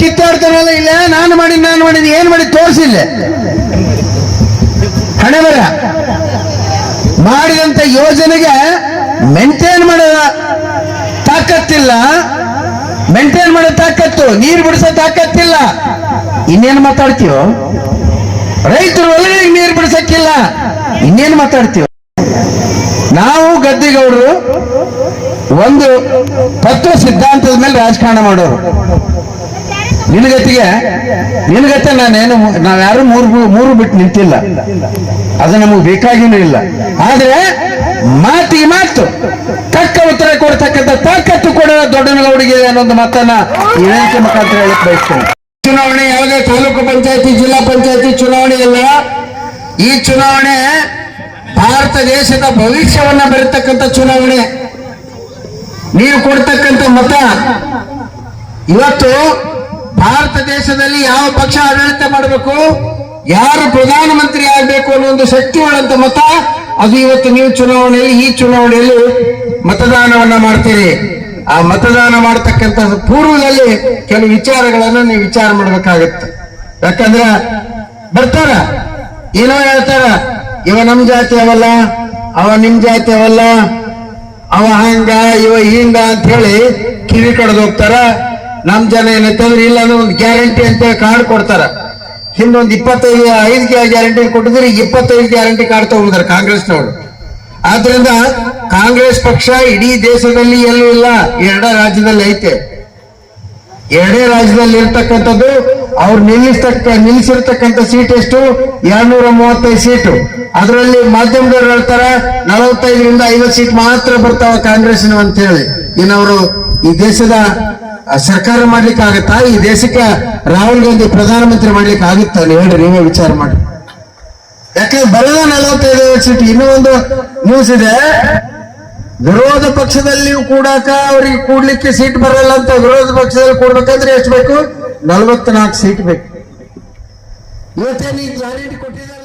ಕಿತ್ತಾಡ್ತಾರಲ್ಲ ಇಲ್ಲ, ನಾನು ಮಾಡಿ ನಾನು ಮಾಡಿದ, ಏನ್ ಮಾಡಿ ತೋರಿಸಿಲ್ಲ. ಹಣೆ ಬರ ಮಾಡಿದಂತ ಯೋಜನೆಗೆ ಮೇಂಟೈನ್ ಮಾಡೋ ತಾಕತ್ತಿಲ್ಲ. ಮೆಂಟೇನ್ ಮಾಡೋ ತಾಕತ್ತು, ನೀರು ಬಿಡಿಸೋ ತಾಕತ್ತಿಲ್ಲ. ಇನ್ನೇನು ಮಾತಾಡ್ತೀವೋ ರೈತರು ಒಳಗಡೆ ನೀರು ಬಿಡಿಸಕ್ಕಿಲ್ಲ. ಇನ್ನೇನು ಮಾತಾಡ್ತೀವ ನಾವು ಗದ್ದಿಗೌಡರು ಒಂದು ತತ್ವ ಸಿದ್ಧಾಂತದ ಮೇಲೆ ರಾಜಕಾರಣ ಮಾಡೋರು. ನಿನಗತ್ತಿಗೆ ನಿನಗತ್ತೆ ನಾನೇನು, ನಾವ್ಯಾರು ಮೂರು ಮೂರು ಬಿಟ್ಟು ನಿಂತಿಲ್ಲ. ಅದು ನಮಗೆ ಬೇಕಾಗಿನೂ ಇಲ್ಲ. ಆದ್ರೆ, ಮಾತಿಗೆ ಮಾತು. ತಕ್ಕ ಉತ್ತರ ಕೊಡ್ತಕ್ಕಂಥ, ತಾಕತ್ತು ಕೂಡ ದೊಡ್ಡನಗೌಡಿಗೆ ಅನ್ನೋದು ಮಾತನ್ನ ವೇದಿಕೆ ಮುಖಾಂತರ ಹೇಳಕ್ ಬಯಸ್ತೇನೆ. ಚುನಾವಣೆ ಯಾವುದೇ ತಾಲೂಕು ಪಂಚಾಯತಿ, ಜಿಲ್ಲಾ ಪಂಚಾಯತಿ ಚುನಾವಣೆ ಇಲ್ಲ ಈ ಚುನಾವಣೆ ಭಾರತ ದೇಶದ ಭವಿಷ್ಯವನ್ನ ಬೆರೆತಕ್ಕಂಥ ಚುನಾವಣೆ. ನೀವು ಕೊಡ್ತಕ್ಕಂಥ ಮತ ಇವತ್ತು ಭಾರತ ದೇಶದಲ್ಲಿ ಯಾವ ಪಕ್ಷ ಆಡಳಿತ ಮಾಡಬೇಕು? ಯಾರು ಪ್ರಧಾನಮಂತ್ರಿ ಆಗಬೇಕು ಅನ್ನೋ ಒಂದು ಶಕ್ತಿ ಉಳ್ಳಂತ ಮತ, ಅದು ಇವತ್ತು ನೀವು ಚುನಾವಣೆಯಲ್ಲಿ, ಈ ಚುನಾವಣೆಯಲ್ಲಿ ಮತದಾನವನ್ನ ಮಾಡ್ತೀರಿ. ಆ ಮತದಾನ ಮಾಡತಕ್ಕಂತ ಪೂರ್ವದಲ್ಲಿ ಕೆಲವು ವಿಚಾರಗಳನ್ನ ನೀವು ವಿಚಾರ ಮಾಡ್ಬೇಕಾಗತ್ತೆ. ಯಾಕಂದ್ರೆ, ಬರ್ತಾರ? ಏನೋ ಹೇಳ್ತಾರ? ಇವ ನಮ್ ಜಾತಿ ಅವಲ್ಲ, ಅವ ನಿಮ್ ಜಾತಿ ಅವಲ್ಲ, ಅವ ಹಂಗ, ಇವ ಹಿಂಗ ಅಂತ ಹೇಳಿ ಕಿವಿ ಕಡ್ದು ಹೋಗ್ತಾರ. ನಮ್ ಜನ ಏನಂತಂದ್ರೆ ಇಲ್ಲ ಅಂದ್ರೆ ಒಂದು ಗ್ಯಾರಂಟಿ ಅಂತ ಕಾರ್ಡ್ ಕೊಡ್ತಾರ. ಹಿಂದೊಂದು ಇಪ್ಪತ್ತೈದು ಐದು ಗ್ಯಾರಂಟಿ ಕೊಟ್ಟಿದ್ರೆ ಈಗ ಇಪ್ಪತ್ತೈದು ಗ್ಯಾರಂಟಿ ಕಾರ್ಡ್ ತಗೊಂಡಿದ್ದಾರೆ ಕಾಂಗ್ರೆಸ್ನವರು. ಆದ್ರಿಂದ ಕಾಂಗ್ರೆಸ್ ಪಕ್ಷ ಇಡೀ ದೇಶದಲ್ಲಿ ಎಲ್ಲೂ ಇಲ್ಲ, ಎರಡ ರಾಜ್ಯದಲ್ಲಿ ಐತೆ. ಎರಡೇ ರಾಜ್ಯದಲ್ಲಿ ಇರ್ತಕ್ಕಂಥದ್ದು ಅವ್ರು ನಿಲ್ಲಿಸ್ತಕ್ಕ ನಿಲ್ಲಿಸಿರ್ತಕ್ಕಂಥ ಸೀಟ್ ಎಷ್ಟು? ಎರಡ್ನೂರ ಮೂವತ್ತೈದು ಸೀಟು ಅದರಲ್ಲಿ ಮಾಧ್ಯಮದವ್ರು ಹೇಳ್ತಾರ, ನಲವತ್ತೈದರಿಂದ ಐವತ್ತು ಸೀಟ್ ಮಾತ್ರ ಬರ್ತಾವ ಕಾಂಗ್ರೆಸ್ನ ಅಂತ ಹೇಳಿ ಇನ್ನವರು ಈ ದೇಶದ ಸರ್ಕಾರ ಮಾಡ್ಲಿಕ್ಕೆ ಆಗತ್ತಾ ಈ ದೇಶಕ್ಕೆ ರಾಹುಲ್ ಗಾಂಧಿ ಪ್ರಧಾನಮಂತ್ರಿ ಮಾಡ್ಲಿಕ್ಕೆ ಆಗುತ್ತಾ? ನೀವು ಹೇಳ್ರಿ, ನೀವೇ ವಿಚಾರ ಮಾಡಿ. ಯಾಕಂದ್ರೆ ಬರದ ನಲವತ್ತೈದು ಸೀಟ್ ಇನ್ನೂ ಒಂದು ನ್ಯೂಸ್ ಇದೆ. ವಿರೋಧ ಪಕ್ಷದಲ್ಲಿಯೂ ಕೂಡಾಕ ಅವ್ರಿಗೆ ಕೂಡ್ಲಿಕ್ಕೆ ಸೀಟ್ ಬರಲ್ಲ ಅಂತ ವಿರೋಧ ಪಕ್ಷದಲ್ಲಿ ಕೂಡ್ಬೇಕಂದ್ರೆ ಎಷ್ಟು ಬೇಕು? ನಲವತ್ನಾಲ್ಕು ಸೀಟ್ ಬೇಕು. ಇವತ್ತೇನು ಗ್ಯಾರಂಟಿ ಕೊಟ್ಟಿದ್ದಾರೆ?